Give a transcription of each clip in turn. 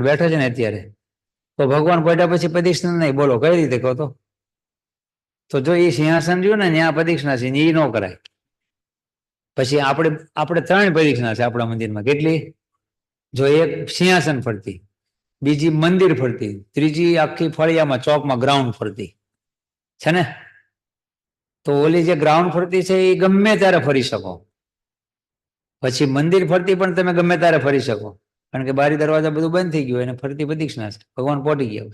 બેઠા છે ને અત્યારે. તો ભગવાન પડ્યા પછી પ્રદિક્ષિણા નહીં, બોલો, કઈ રીતે કહો તો? તો જો એ સિંહાસન રહ્યું ને, ત્યાં પ્રદિક્ષિણા છે એ ન કરાય. પછી આપણે આપણે ત્રણ પ્રદિક્ષિણા છે આપણા મંદિરમાં. કેટલી? જો એક સિંહાસન ફરતી, બીજી મંદિર ફરતી, ત્રીજી આખી ફળિયામાં, ચોકમાં ગ્રાઉન્ડ ફરતી. છે ને? તો ઓલી જે ગ્રાઉન્ડ ફરતી છે એ ગમે ત્યારે ફરી શકો. પછી મંદિર ફરતી પણ તમે ગમે ત્યારે ફરી શકો. કારણ કે બારી દરવાજા બધું બંધ થઈ ગયું અને ફરતી પ્રદિક્ષણા છે. ભગવાન પોટી ગયા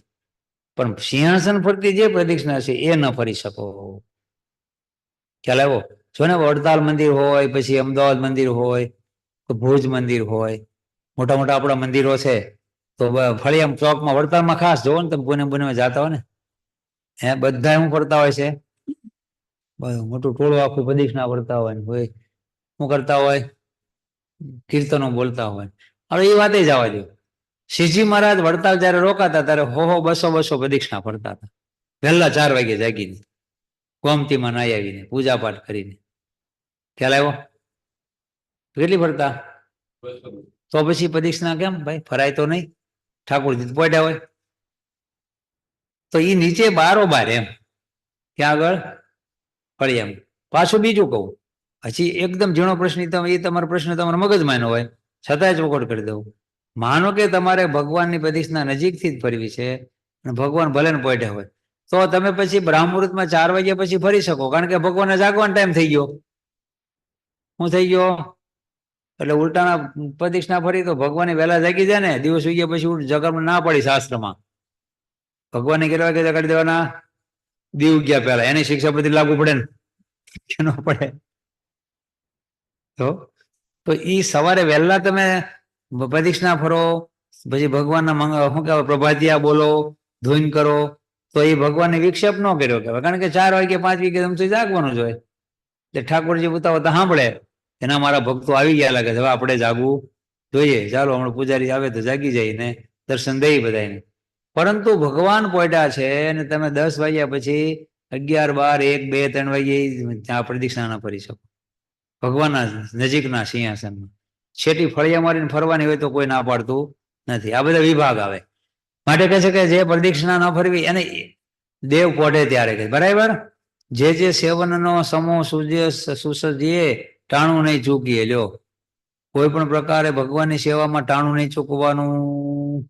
પણ સિંહાસન ફરતી જે પ્રદિક્ષણા છે એ ન ફરી શકો. ખ્યાલ આવ્યો? જો ને વડતાલ મંદિર હોય, પછી અમદાવાદ મંદિર હોય ભુજ મંદિર હોય મોટા મોટા આપણા મંદિરો છે, તો ફળિયામ ચોકમાં, વડતાલમાં ખાસ જોવો ને તમે, પુણે પુણે જાતા હોય ને. હે બધા શું કરતા હોય છે? મોટું ટોળું આખું પ્રદિક્ષણા ફરતા હોય હોય. શું કરતા હોય? કીર્તનો બોલતા હોય. હવે એ વાતે જવા દો શિવજી મહારાજ વડતાલ જયારે રોકાતા ત્યારે હો હો, બસો બસો પ્રદક્ષિણા ફરતા હતા. વહેલા ચાર વાગે જાગીને, ગોમતીમાં નાઈ આવીને પૂજા પાઠ કરીને. ખ્યાલ આવ્યો? કેટલી ફરતા તો પછી પ્રદક્ષિણા કેમ? ભાઈ, ફરાય તો નહીં. ઠાકોરજી તો પોઢ્યા હોય. તો એ નીચે બારોબાર એમ. ક્યાં આગળ ફળિયામ પાછું બીજું કહું. હજી એકદમ ઝીણો પ્રશ્ન એ તમારો પ્રશ્ન તમારા મગજમાં હોય. છતાંય જ વખોડ કરી દઉં માનો કે તમારે ભગવાનની પ્રતિષ્ઠા નજીકથી જ ફરવી છે, અને ભગવાન ભલે ને પોઢ્યા હોય. તો તમે પછી બ્રાહ્મ મુહૂર્તમાં ચાર વાગ્યા પછી ફરી શકો, કારણ કે ભગવાનને જાગવાનો ટાઈમ થઈ ગયો. હું થઈ ગયો? એટલે ઉલટાના પ્રતિષ્ઠા ફરી તો ભગવાને વહેલા જાગી જાય ને, દિવસ ઉગ્યા પછી ઉઠ- ના પડી શાસ્ત્રમાં. ભગવાને કેટલા વાગે જગાડી દેવાના? દીવ ગયા પહેલા. એની શિક્ષા બધી લાગુ પડે ને. ન પડે. તો તો એ સવારે વહેલા તમે પ્રદક્ષિણા ફરો, પછી ભગવાનના શું કહેવાય, પ્રભાતિયા બોલો ધોઈન કરો, તો એ ભગવાનને વિક્ષેપ ન કર્યો કહેવાય. કારણ કે ચાર વાગે પાંચ વાગે તમે જાગવાનું જ હોય. એટલે ઠાકોરજી ઉતાવો તો સાંભળે. એના મારા ભક્તો આવી ગયા લાગે છે, હવે આપણે જાગવું જોઈએ. ચાલો, હમણાં પૂજારી આવે તો જાગી જઈને દર્શન દઈ બધાને પરંતુ ભગવાન પોઈટા છે અને તમે દસ વાગ્યા પછી અગિયાર, બાર, એક, બે, ત્રણ વાગે ત્યાં પ્રદક્ષિણા ફરી શકો. ભગવાનના નજીકના સિંહાસનમાં. છેટી ફળિયા મારીને ફરવાની હોય તો કોઈ ના પાડતું નથી. આ બધા વિભાગ આવે. માટે કહે છે કે જે પ્રદક્ષિણા ન ફરવી એને દેવ પોઢે ત્યારે કહે. બરાબર? જે જે સેવનનો સમૂહ સુજે સુસજીએ ટાણું નહીં ચૂકીએ. લ્યો. કોઈ પણ પ્રકારે ભગવાનની સેવામાં ટાણું નહીં ચૂકવાનું.